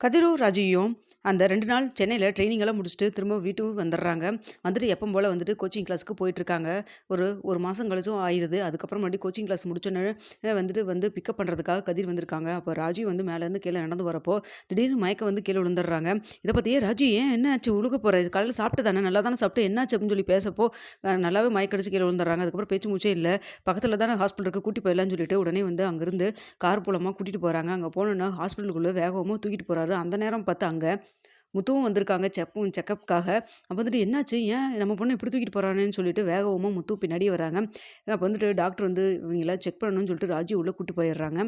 கதிரும் ராஜியும் அந்த ரெண்டு நாள் சென்னையில் ட்ரைனிங் எல்லாம் முடிச்சுட்டு திரும்ப வீட்டுக்கு வந்துடுறாங்க. வந்துட்டு எப்போ போல் வந்துட்டு கோச்சிங் கிளாஸ்க்கு போயிட்டுருக்காங்க. ஒரு ஒரு மாதம் கழிச்சும் ஆயிடுது அதுக்கப்புறம் மறுபடியும் கோச்சிங் கிளாஸ் முடிச்சோன்னே வந்துட்டு வந்து பிக்கப் பண்ணுறதுக்காக கதிர் வந்திருக்காங்க. அப்போ ராஜி வந்து மேலேருந்து கீழே நடந்து வரப்போ திடீர்னு மயக்க வந்து கீழே விழுந்துடுறாங்க. இதை பற்றியே ராஜி ஏன் என்ன ஆச்சு? உழுக போகிற காலையில் சாப்பிட்டு தானே? நல்லா தானே சாப்பிட்டு? என்னாச்சு அப்படின்னு சொல்லி பேசப்போ நல்லாவே மயக்கடிச்சு கீழே விழுந்துடுறாங்க. அதுக்கப்புறம் பேச்சு மூச்சே இல்லை. பக்கத்தில் தானே ஹாஸ்பிட்டலுக்கு கூட்டி போயிடலாம்னு சொல்லிட்டு உடனே வந்து அங்கேருந்து கார் மூலமாக கூட்டிகிட்டு போகிறாங்க அங்கே போனோன்னா ஹாஸ்பிட்டலுக்குள்ளே வேகமாக தூக்கிட்டு போகிறாரு அந்த நேரம் பார்த்து அங்கே முத்துவும் வந்திருக்காங்க செப்பும் செக்கப்புக்காக. அப்போ வந்துட்டு என்னாச்சு? ஏன் நம்ம பொண்ணு இப்படி தூக்கிட்டு போகிறானேன்னு சொல்லிட்டு வேகமாக முத்து பின்னாடியே வராங்க. அப்போ வந்துட்டு டாக்டர் வந்து இவங்களாம் செக் பண்ணணும்னு சொல்லிட்டு ராஜி உள்ளே கூட்டு போயிடுறாங்க.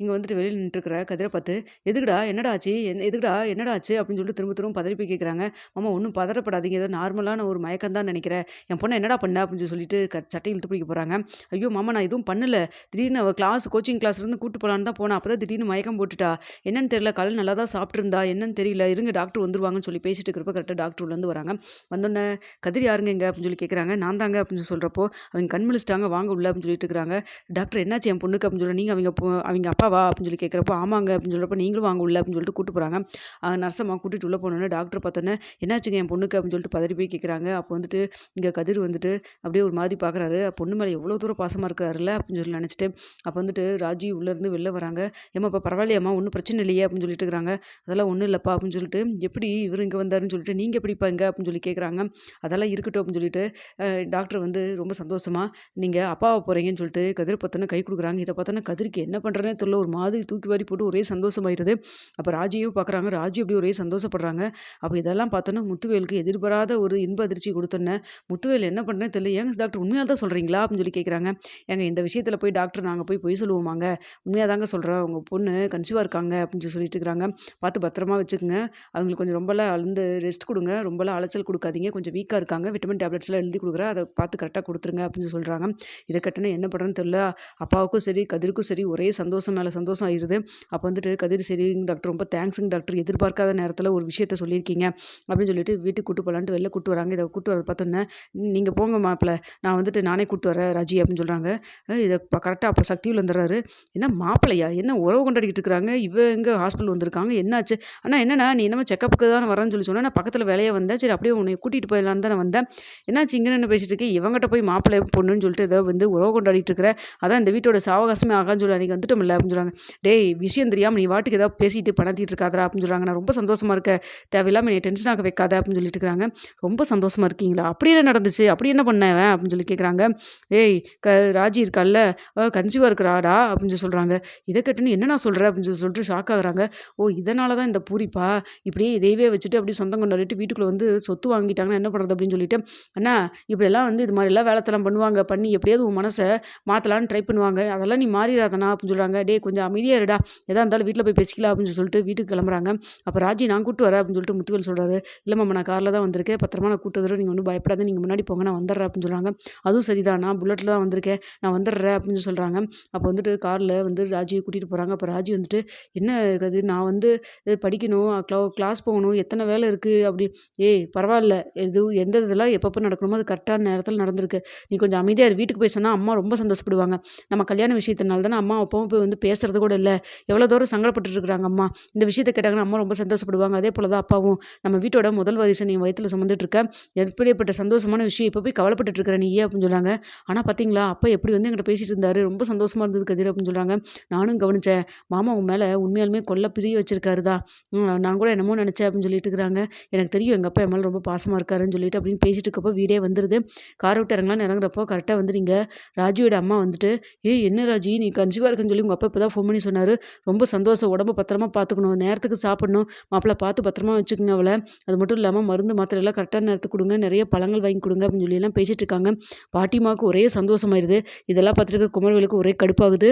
இங்கே வந்துட்டு வெளியில் நின்றுருக்கிற கதிரை பார்த்து எதுக்குடா? என்னடா ஆச்சு? என்ன எதுக்குடா? என்னடா ஆச்சு? அப்படின்னு சொல்லிட்டு திரும்ப திரும்ப பதறி கேட்குறாங்க மாமா ஒன்றும் பதறப்படாதீங்க. ஏதோ நார்மலான ஒரு மயக்கம் தான் நினைக்கிறேன். என் பொண்ணை என்னடா பண்ண? அப்படின்னு சொல்லிட்டு க சட்டை இழுத்து பிடிக்க போகிறாங்க ஐயோ மாமா நான் எதுவும் பண்ணலை. திடீர்னு அவள் கிளாஸ் கோச்சிங் கிளாஸ்லேருந்து கூட்டு போகலான்னு தான் போனேன் அப்போ தான் திடீர்னு மயக்கம் போட்டுட்டா. என்னன்னு தெரியல. காலையில் நல்லா தான் சாப்பிட்ருந்தா என்னன்னு தெரியல. இருங்க டாக்டர் வந்துருவாங்கன்னு சொல்லி பேசிட்டு இருக்கிறப்ப கரெக்டாக டாக்டர் உள்ளேருந்து வராங்க. வந்தோடனே கதிர் யாருங்க? இங்கே அப்படின்னு சொல்லி கேட்குறாங்க நான் தாங்க அப்படின்னு சொல்கிறப்போ அவங்க கண் முழிச்சிட்டாங்க வாங்க உள்ள அப்படின்னு சொல்லிட்டு இருக்கிறாங்க. டாக்டர் என்னாச்சு என் பொண்ணுக்கு? அப்படின்னு சொல்லி நீங்கள் அவங்க அவங்க அப்பாவா? அப்படின்னு சொல்லி கேட்குறப்போ ஆமாங்க அப்படின்னு சொல்கிறப்ப நீங்களும் வாங்க உள்ள அப்படின்னு சொல்லிட்டு கூட்டு போகிறாங்க நர்சம்மா கூட்டிட்டு உள்ளே போனோன்னே டாக்டர் பார்த்தோன்னே என்னாச்சுங்க என் பொண்ணுக்கு? அப்படின்னு சொல்லிட்டு பதறி போய் கேட்குறாங்க அப்போ வந்துட்டு இங்கே கதிர் வந்துட்டு அப்படியே ஒரு மாதிரி பார்க்குறாரு பொண்ணு மேலே எவ்வளோ தூரம் பாசமாக இருக்கிறாருல்ல அப்படின்னு சொல்லி நினச்சிட்டு அப்போ வந்துட்டு ராஜி உள்ளேருந்து வெளில வராங்க. ஏமா இப்போ பரவாயில்லையம்மா ஒன்றும் பிரச்சனை இல்லையே? அப்படின்னு சொல்லிட்டு இருக்கிறாங்க. அதெல்லாம் ஒன்றும் இல்லைப்பா அப்படின்னு சொல்லிட்டு எப்படி இவர் இங்கே வந்தாருன்னு சொல்லிட்டு நீங்கள் எப்படிப்பா இங்கே? அப்படின்னு சொல்லி கேட்குறாங்க அதெல்லாம் இருக்கட்டும் அப்படின்னு சொல்லிட்டு டாக்டர் வந்து ரொம்ப சந்தோஷமாக நீங்கள் அப்பாவை போகிறீங்கன்னு சொல்லிட்டு கதிர் பார்த்தோன்னே கை கொடுக்குறாங்க. இதை பார்த்தோன்னா கதிருக்கு என்ன பண்ணுறேனே தெரியல. ஒரு மாதிரி தூக்கி வாரி போட்டு ஒரே சந்தோஷமாயிருது. அப்போ ராஜியும் பார்க்குறாங்க ராஜி அப்படி ஒரே சந்தோஷப்படுறாங்க. அப்போ இதெல்லாம் பார்த்தோன்னா முத்துவேலுக்கு எதிர்பாராத ஒரு இன்ப அதிர்ச்சி கொடுத்தோன்னே முத்துவேல் என்ன பண்ணுறேன்னு தெரியல. ஏங்க டாக்டர் உண்மையாக தான் சொல்கிறீங்களா அப்படின்னு சொல்லி கேட்குறாங்க ஏங்க இந்த விஷயத்தில் போய் டாக்டர் நாங்கள் போய் பொய் சொல்லுவோமாங்க. உண்மையாக தாங்க சொல்கிறோம் உங்கள் பொண்ணு கன்சீவாக இருக்காங்க. அப்படின்னு சொல்லி சொல்லிட்டு இருக்கிறாங்க பார்த்து பத்திரமா வச்சுக்கோங்க. அவங்களுக்கு கொஞ்சம் ரொம்பலாம் அழுந்து ரெஸ்ட் கொடுங்க. ரொம்பலாம் அலைச்சல் கொடுக்காதீங்க. கொஞ்சம் வீக்காக இருக்காங்க. விட்டமின் டேப்லெட்ஸ்லாம் எழுதி கொடுக்குறேன். அதை பார்த்து கரெக்டாக கொடுத்துருங்க அப்படின்னு சொல்கிறாங்க இதை கட்டினா என்ன பண்ணுறேன்னு தெரியல. அப்பாவுக்கும் சரி கதிருக்கும் சரி ஒரே சந்தோஷம் மேலே சந்தோஷம் ஆயிடுது அப்போ வந்துட்டு கதிர் சரிங்க டாக்டர் ரொம்ப தேங்க்ஸுங்க டாக்டர் எதிர்பார்க்காத நேரத்தில் ஒரு விஷயத்த சொல்லியிருக்கீங்க அப்படின்னு சொல்லிட்டு வீட்டுக்கு கூட்டு போகலான்ட்டு வெளில கூட்டு வராங்க. இதை கூட்டு வரது பார்த்தோன்னே நீங்கள் போங்க மாப்பிள்ளை நான் வந்துட்டு நானே கூட்டு வரேன் ராஜி அப்படின்னு சொல்கிறாங்க இதை கரெக்டாக அப்போ சக்தியில் வந்துடுறாரு. என்ன மாப்பிள்ளையா என்ன உறவு கொண்டாடிக்கிட்டு இருக்கிறாங்க? இவ எங்கே ஹாஸ்பிட்டல் வந்திருக்காங்க? என்னாச்சு? அண்ணா என்னண்ணா? நீ என்னமோ செக்கப்புக்கு தான் வரேன்னு சொல்லி சொன்னேன். நான் பக்கத்தில் வேலையை வந்தேன். சரி அப்படியே உன்னை கூட்டிகிட்டு போயிடலான்னு தான் வந்தேன். என்னாச்சு இங்கே நின்று பேசிட்டு இருக்கேன் இவங்ககிட்ட போய் மாப்பிள்ளை பொண்ணுன்னு சொல்லிட்டு ஏதோ வந்து உறவு கொண்டாடிட்டு இருக்கிற. அதான் இந்த வீட்டோட சாவகாசமே ஆகான்னு சொல்லி அன்றைக்கி வந்துட்டோம்ல அப்படின்னு சொல்கிறாங்க டேய் விஷயம் தெரியாமல் நீ வாட்டுக்கு ஏதாவது பேசிட்டு பணத்திட்டு இருக்காதா அப்படின்னு சொல்கிறாங்க நான் ரொம்ப சந்தோஷமாக இருக்க தேவையில்லாமல் என்னை டென்ஷன் ஆக வைக்காத அப்படின்னு சொல்லிட்டு இருக்கிறாங்க. ரொம்ப சந்தோஷமாக இருக்கீங்களா? அப்படி என்ன நடந்துச்சு? அப்படி என்ன பண்ணவன்? அப்படின்னு சொல்லி கேட்குறாங்க ஏய் க ராஜி இருக்கால்ல? கன்சியூவாக இருக்கிறாடா? அப்படின்னு சொல்லி சொல்கிறாங்க இதை கேட்டுன்னு என்ன நான் சொல்கிறேன் அப்படின்னு சொல்லி சொல்லிட்டு ஷாக் ஆகுறாங்க. ஓ இதனால தான் இந்த பூரிப்பா? இப்படியே இதையவே வச்சுட்டு அப்படியே சொந்தம் கொண்டாடிட்டு வீட்டுக்குள்ளே வந்து சொத்து வாங்கிட்டாங்கன்னா என்ன பண்ணுறது அப்படின்னு சொல்லிட்டு அண்ணா இப்படியெல்லாம் வந்து இது மாதிரிலாம் வேலைத்தெல்லாம் பண்ணுவாங்க. பண்ணி எப்படியாவது உன் மனசை மாற்றலான்னு ட்ரை பண்ணுவாங்க. அதெல்லாம் நீ மாறிடாதண்ணா அப்படின்னு சொல்கிறாங்க டேய் கொஞ்சம் அமைதியாக இருடா. எதாக இருந்தாலும் வீட்டில் போய் பேசிக்கலாம் அப்படின்னு சொல்லிட்டு வீட்டுக்கு கிளம்புறாங்க. அப்போ ராஜி நான் கூட்டு வரேன் அப்படின்னு சொல்லிட்டு முத்துவேல் சொல்கிறாரு இல்லை மாமா நான் காரில் தான் வந்திருக்கேன். பத்திரமா நான் கூட்டு வந்துடுறேன். நீங்கள் ஒன்றும் பயப்படாத. நீங்கள் முன்னாடி போங்க. நான் வந்துடுறேன் அப்படின்னு சொல்கிறாங்க அதுவும் சரிதான். நான் புல்லட்டில் தான் வந்திருக்கேன். நான் வந்துடுறேன் அப்படின்னு சொல்லி சொல்கிறாங்க அப்போ வந்துட்டு காரில் வந்து ராஜியை கூட்டிகிட்டு போகிறாங்க அப்போ ராஜி வந்துட்டு என்ன இருக்குது நான் வந்து படிக்கணும். க்ளா கிளாஸ் போகணும் எத்தனை வேலை இருக்குது அப்படி. ஏய் பரவாயில்ல. இது எந்த இதெல்லாம் எப்பப்போ நடக்கணுமோ அது கரெக்டான நேரத்தில் நடந்திருக்கு. நீ கொஞ்சம் அமைதியாக இரு. வீட்டுக்கு போய் சொன்னால் அம்மா ரொம்ப சந்தோஷப்படுவாங்க. நம்ம கல்யாண விஷயத்தினால தானே அம்மா அப்பாவும் போய் வந்து பேசுறது கூட இல்லை. எவ்வளோ தூரம் சங்கடப்பட்டுருக்குறாங்க அம்மா. இந்த விஷயத்தை கேட்டாங்கன்னா அம்மா ரொம்ப சந்தோஷப்படுவாங்க. அதே போல் தான் அப்பாவும். நம்ம வீட்டோட முதல் வரிசை நீ வயிற்றில் சுமந்துட்டு இருக்க. எப்படிப்பட்ட சந்தோஷமான விஷயம் இப்போ போய் கவலைப்பட்டு இருக்கிற நீ அப்படின்னு சொல்கிறாங்க ஆனால் பார்த்தீங்களா அப்பா எப்படி வந்து எங்கிட்ட பேசிட்டு இருந்தாரு. ரொம்ப சந்தோஷமாக இருந்தது கதிர் அப்படின்னு சொல்கிறாங்க நானும் கவனித்தேன் மாமா உன் மேலே உண்மையாலுமே கொல்ல பிரிய வச்சிருக்காரு தான். நான் கூட என்னமோ நினச்சேன். அப்படின்னு சொல்லிட்டு இருக்கிறாங்க. எனக்கு தெரியும் எங்கள் அப்பா என் மேலே ரொம்ப பாசமாக இருக்காருன்னு சொல்லிட்டு அப்படின்னு பேசிட்டு இருக்கப்போ வீடே வந்துடுது காரை விட்டு இறங்கலாம்னு இறங்குறப்போ கரெக்டாக வந்து நீங்கள் ராஜுவோட அம்மா வந்துட்டு ஏய் என்ன ராஜி? நீ கன்சீவாக இருக்குன்னு சொல்லி உங்கள் அப்பா இப்போ தான் ஃபோன் பண்ணி சொன்னார். ரொம்ப சந்தோஷம். உடம்பு பத்திரமா பார்த்துக்கணும். நேரத்துக்கு சாப்பிடணும். மாப்பிள்ளை பார்த்து பத்திரமா வச்சுக்கோங்க அவளை. அது மட்டும் இல்லாமல் மருந்து மாத்திரை எல்லாம் கரெக்டான நேரத்துக்கு கொடுங்க. நிறைய பழங்கள் வாங்கி கொடுங்க அப்படின்னு சொல்லி எல்லாம் பேசிட்டு இருக்காங்க. பாட்டிமாவுக்கு ஒரே சந்தோஷமாயிருது. இதெல்லாம் பார்த்துட்டு குமரவேலுக்கு ஒரே கடுப்பாகுது.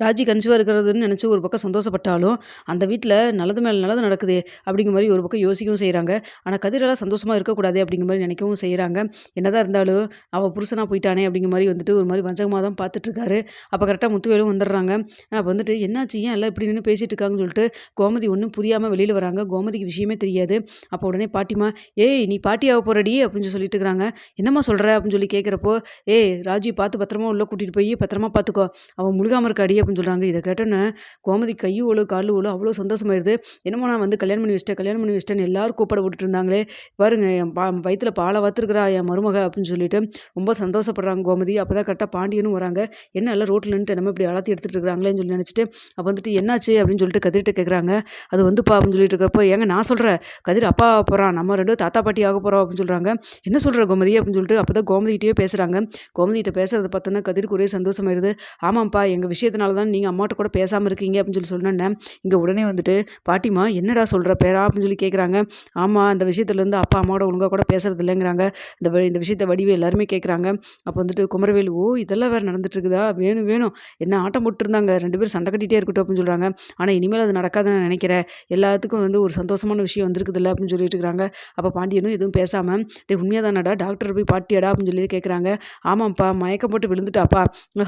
ராஜி கன்சிவாக இருக்கிறதுன்னு நினச்சி ஒரு பக்கம் சந்தோஷப்பட்டாலும் அந்த வீட்டில் நல்லது மேலே நல்லது நடக்குது அப்படிங்கிற மாதிரி ஒரு பக்கம் யோசிக்கவும் செய்கிறாங்க ஆனால் கதிரெல்லாம் சந்தோஷமாக இருக்கக்கூடாது அப்படிங்கிற மாதிரி நினைக்கவும் செய்கிறாங்க என்னதான் இருந்தாலும் அவள் புருஷனாக போயிட்டானே அப்படிங்கிற மாதிரி வந்துட்டு ஒரு மாதிரி வஞ்சகமாக தான் பார்த்துட்ருக்காரு அப்போ கரெக்டாக முத்துவேலும் வந்துடுறாங்க. அப்போ வந்துட்டு என்னாச்சு? ஏன் எல்லாம் இப்படி நின்று பேசிகிட்டு இருக்காங்கன்னு சொல்லிட்டு கோமதி ஒன்றும் புரியாமல் வெளியில் வராங்க. கோமதிக்கு விஷயமே தெரியாது. அப்போ உடனே பாட்டிமா ஏய் நீ பாட்டியாக போகிறடி அப்படின்னு சொல்லிட்டு இருக்கிறாங்க. என்னம்மா சொல்கிற அப்படின்னு சொல்லி கேட்குறப்போ ஏய் ராஜி பார்த்து பத்திரமா உள்ளே கூட்டிகிட்டு போய் பத்திரமா பார்த்துக்கோ அவன் முழுகாமல் இருக்காடி அப்படின்னு சொல்கிறாங்க இதை கேட்டோன்னே கோமதி கையும் ஒழு காலு ஒழு அவ்வளோ சந்தோஷமாயிருது. என்னமோ நான் வந்து கல்யாணம் பண்ணி வச்சிட்டேன் கல்யாணம் பண்ணி வச்சிட்டேன்னு எல்லாரும் கூப்பிட விட்டுட்டு இருந்தாங்களே. பாருங்க என் பா வயிற்றுல பாலை வத்துருக்குறா என் மருமக அப்படின்னு சொல்லிட்டு ரொம்ப சந்தோஷப்படுறாங்க கோமதி. அப்போ தான் கரெக்டாக பாண்டியனும் வராங்க. என்ன எல்லாம் ரோட்டில் நின்று நம்ம இப்படி அழத்தி எடுத்துகிட்டு இருக்கிறாங்களேன்னு சொல்லி நினச்சிட்டு அப்போ வந்துட்டு என்னாச்சு அப்படின்னு சொல்லிட்டு கதிர்கிட்ட கேட்குறாங்க அது வந்துப்பா அப்படின்னு சொல்லிட்டு இருக்கிறப்போ ஏங்க நான் சொல்கிறேன் கதிர் அப்பா போகிறான் நம்ம ரெண்டும் தாத்தா பாட்டி ஆக போகிறோம் அப்படின்னு சொல்கிறாங்க என்ன சொல்கிற கோமதி அப்படின்னு சொல்லிட்டு அப்போ தான் கோமதிகிட்டே பேசுகிறாங்க கோமதிகிட்ட பேசுகிறத பார்த்தோன்னா கதிர்க்கு ஒரே சந்தோஷமாயிருது. ஆமாம்ப்பா எங்கள் விஷயத்தினால தான் நீங்கள் அம்மாட்ட கூட பேசாமல் இருக்கீங்க அப்படின்னு சொல்லி சொன்னேன் இங்கே உடனே வந்துட்டு பாட்டிமா என்னடா சொல்கிற பேரா? அப்படின்னு சொல்லி கேட்குறாங்க ஆமாம் அந்த விஷயத்துலேருந்து அப்பா அம்மாவோட ஒழுங்காக கூட பேசுறது இல்லைங்கிறாங்க. இந்த இந்த விஷயத்த வடிவு எல்லாருமே கேட்குறாங்க அப்போ வந்துட்டு குமரவேலு ஓ இதெல்லாம் வேறு நடந்துட்டு இருக்குதா வேணும் வேணும். என்ன ஆட்டம் போட்டுருந்தாங்க? ரெண்டு பேரும் சண்டை கட்டிகிட்டே இருக்கட்டும் அப்படின்னு சொல்கிறாங்க ஆனால் இனிமேல் அது நடக்காதுன்னு நினைக்கிறேன். எல்லாத்துக்கும் வந்து ஒரு சந்தோஷமான விஷயம் வந்திருக்குதுல்ல அப்படின்னு சொல்லிட்டு இருக்கிறாங்க அப்போ பாண்டியனும் எதுவும் பேசாமல் டே உண்மையாக தானடா டாக்டர் போய் பாட்டியாடா? அப்படின்னு சொல்லி கேட்குறாங்க ஆமாம்ப்பா மயக்கம் போட்டு விழுந்துட்டாப்பா.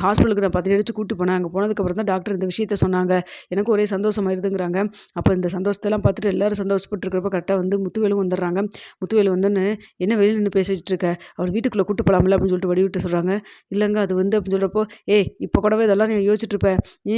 ஹாஸ்பிட்டலுக்கு நான் பத்து அடித்து கூப்பிட்டு போனேன். அங்கே போனதுக்கப்புறம் தான் டாக்டர் இந்த விஷயத்த சொன்னாங்க. எனக்கு ஒரே சந்தோஷமாயிருதுங்கிறாங்க. அப்போ இந்த சந்தோஷத்தெல்லாம் பார்த்துட்டு எல்லாரும் சந்தோஷப்பட்டுருக்கிறப்ப கரெக்டாக வந்து முத்துவேலும் வந்துடுறாங்க. முத்துவேலு வந்துன்னு என்ன வெளியில் நின்று பேசி இருக்க? அவர் வீட்டுக்குள்ளே கூட்டு போகலாம்ல அப்படின்னு சொல்லிட்டு வடிவிட்டு சொல்கிறாங்க இல்லைங்க அது வந்து அப்படின்னு சொல்கிறப்போ ஏய் இப்போ கூடவே இதெல்லாம் நீ யோசிச்சுட்ருப்பேன் நீ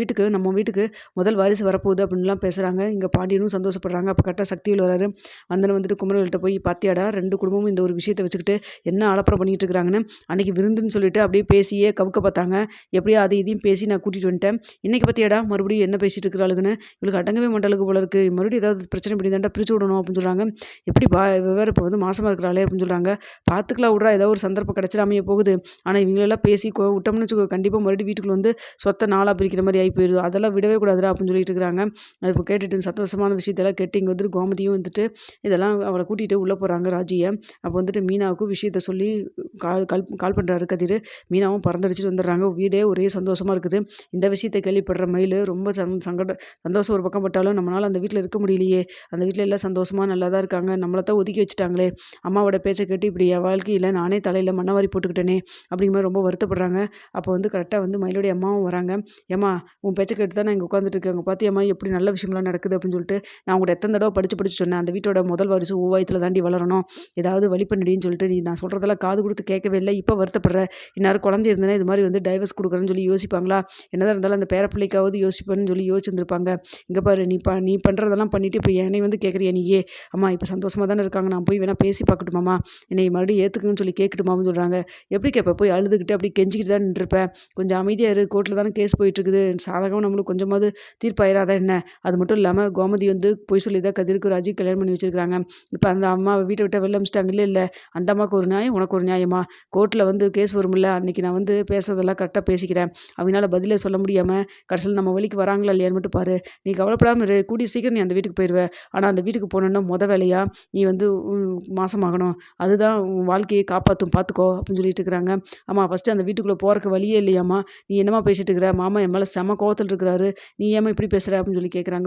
வீட்டுக்கு நம்ம வீட்டுக்கு முதல் வாரிசு வரப்போகுது அப்படின்லாம் பேசுகிறாங்க இங்கே பாண்டியனும் சந்தோஷப்படுறாங்க. அப்போ கரெக்டாக சக்தியில் வராரு. வந்தனை வந்துட்டு குமரவள்கிட்ட போய் பாத்தியாடா ரெண்டு குடும்பமும் இந்த ஒரு விஷயத்தை வச்சுக்கிட்டு என்ன அலப்பறம் பண்ணிகிட்டு இருக்கிறாங்கன்னு அன்றைக்கி விருந்துன்னு சொல்லிட்டு அப்படியே பேசியே கவுக்க பார்த்தாங்க. எப்படியோ அது இது இதையும் பேசி நான் கூட்டிகிட்டு வந்துட்டேன். இன்றைக்கி பார்த்தியாடா மறுபடியும் என்ன பேசிகிட்டு இருக்கிறாளுங்கன்னு இவளுக்கு அடங்கவே மண்டலுக்கு போல இருக்குது மறுபடியும் ஏதாவது பிரச்சனை பண்ணி தாண்டா பிரித்து விடணும் அப்படின்னு சொல்கிறாங்க எப்படி பா வேறு இப்போ வந்து மாசமாக இருக்கிறாளே அப்படின்னு சொல்கிறாங்க பார்த்துக்கலாம் விட்றா. ஏதோ ஒரு சந்தர்ப்பம் கிடச்சிடாமையே போகுது. ஆனால் இவங்களெல்லாம் பேசி விட்டோம்னு வச்சுக்கோ கண்டிப்பாக மறுபடியும் வீட்டுக்குள்ள வந்து சொத்தை நாளாக பிரிக்கிற மாதிரி ஆகி போயிடுது அதெல்லாம் விடவே கூடாதுடா அப்படின்னு சொல்லிட்டு இருக்கிறாங்க. அது இப்போ கேட்டுட்டு சந்தோஷமான விஷயத்தெல்லாம் கேட்டு இங்கே வந்துட்டு கோமதியும் வந்துட்டு இதெல்லாம் அவளை கூட்டிகிட்டு உள்ளே போகிறாங்க ராஜியை. அப்போ வந்துட்டு மீனாவுக்கும் விஷயத்த சொல்லி கால் கால் கால் பண்ணுறாரு கதிர். மீனாவும் பறந்தடிச்சிட்டு வந்துடுறாங்க. வீடே ஒரே சந்தோஷம் சந்தோஷமாக இருக்குது. இந்த விஷயத்தை கேள்விப்படுற மயில் ரொம்ப சந் சங்கடம் சந்தோஷம் ஒரு பக்கம் பட்டாலும் நம்மளால் அந்த வீட்டில் இருக்க முடியலையே. அந்த வீட்டில் எல்லாம் சந்தோஷமாக நல்லா தான் இருக்காங்க. நம்மளை தான் ஒதுக்கி வச்சுட்டாங்களே. அம்மாவோட பேச்சை கேட்டு இப்படி என் வாழ்க்கையில் நானே தலையில் மண்ணவாரி போட்டுக்கிட்டேனே அப்படிங்கிற மாதிரி ரொம்ப வருத்தப்படுறாங்க. அப்போ வந்து கரெக்டாக வந்து மயிலுடைய அம்மாவும் வராங்க. ஏம்மா உன் பேச்சை கேட்டு தான் நான் இங்கே உட்காந்துட்டு இருக்கேன் அங்கே பார்த்தியம்மா எப்படி நல்ல விஷயம்லாம் நடக்குது? அப்படின்னு சொல்லிட்டு நான் உங்கள்கிட்ட எத்தனை தடவை படித்து படித்து சொன்னேன். அந்த வீட்டோட முதல் வாரிசு ஓவாயத்தில் தாண்டி வளரணும். ஏதாவது வழி பண்ணிடின்னு சொல்லிட்டு நீ நான் சொல்கிறதெல்லாம் காது கொடுத்து கேட்கவே இல்லை. இப்போ வருத்தப்படுற. இன்னாரும் குழந்தை இருந்தேன்னா இது மாதிரி வந்து டைவர்ஸ் கொடுக்குறேன்னு சொல்லி யோசிப்பாங்களா? என்னதான் இருந்தாலும் அந்த பேரப்பிள்ளைக்காவது யோசிப்பேன்னு சொல்லி யோசிச்சுருந்துருப்பாங்க. இங்கே பாரு நீ ப நீ பண்ணுறதெல்லாம் பண்ணிவிட்டு இப்போ என்னை வந்து கேட்குறியா நீயே அம்மா இப்போ சந்தோஷமாக தானே இருக்காங்க. நான் போய் வேணால் பேசி பார்க்கட்டுமாம்மா. என்னை மறுபடியும் ஏற்றுக்குன்னு சொல்லி கேட்கட்டுமான்னு சொல்கிறாங்க எப்படி கேட்ப போய் அழுதுகிட்டு அப்படி கெஞ்சிக்கிட்டு தான் நின்றுருப்பேன் கொஞ்சம் அமைதியாக இரு. கோர்ட்டில் தானே கேஸ் போயிட்டுருக்குது. சாதகம் நம்மளுக்கு கொஞ்சமாவது தீர்ப்பாயிராதா என்ன? அது மட்டும் இல்லாமல் கோமதி வந்து பொய் சொல்லி தான் கதிருக்கு ராஜி கல்யாணம் பண்ணி வச்சுருக்காங்க இப்போ அந்த அம்மா வீட்டை விட்டு வெளில அமிச்சிட்டாங்க இல்லை? இல்லை அந்த அம்மாவுக்கு ஒரு நியாயம் உனக்கு ஒரு நியாயமா? கோர்ட்டில் வந்து கேஸ் வரும்ல அன்றைக்கி நான் வந்து பேசுறதெல்லாம் கரெக்டாக பேசிக்கிறேன். அவங்களால பதிலே சொல்ல முடியாமல் கடைசியில் நம்ம வழிக்கு வராங்களா இல்லையான்னு மட்டும் பாரு. நீ கவலைப்படாமல் இரு. கூடிய சீக்கிரம் நீ அந்த வீட்டுக்கு போயிடுவேன் ஆனால் அந்த வீட்டுக்கு போனோன்னா முத வேலையாக நீ வந்து மாசமாகணும். அதுதான் உன் வாழ்க்கையை காப்பாற்றும் பார்த்துக்கோ அப்படின்னு சொல்லிட்டு இருக்கிறாங்க. ஆமாம் ஃபஸ்ட்டு அந்த வீட்டுக்குள்ளே போகிறக்கு வழியே இல்லையாம்மா. நீ என்னம்மா பேசிட்டு இருக்கிற? மாமா என் மேலே செம கோவத்தில் இருக்கிறாரு. நீ ஏமா இப்படி பேசுகிற அப்படின்னு சொல்லி கேட்குறாங்க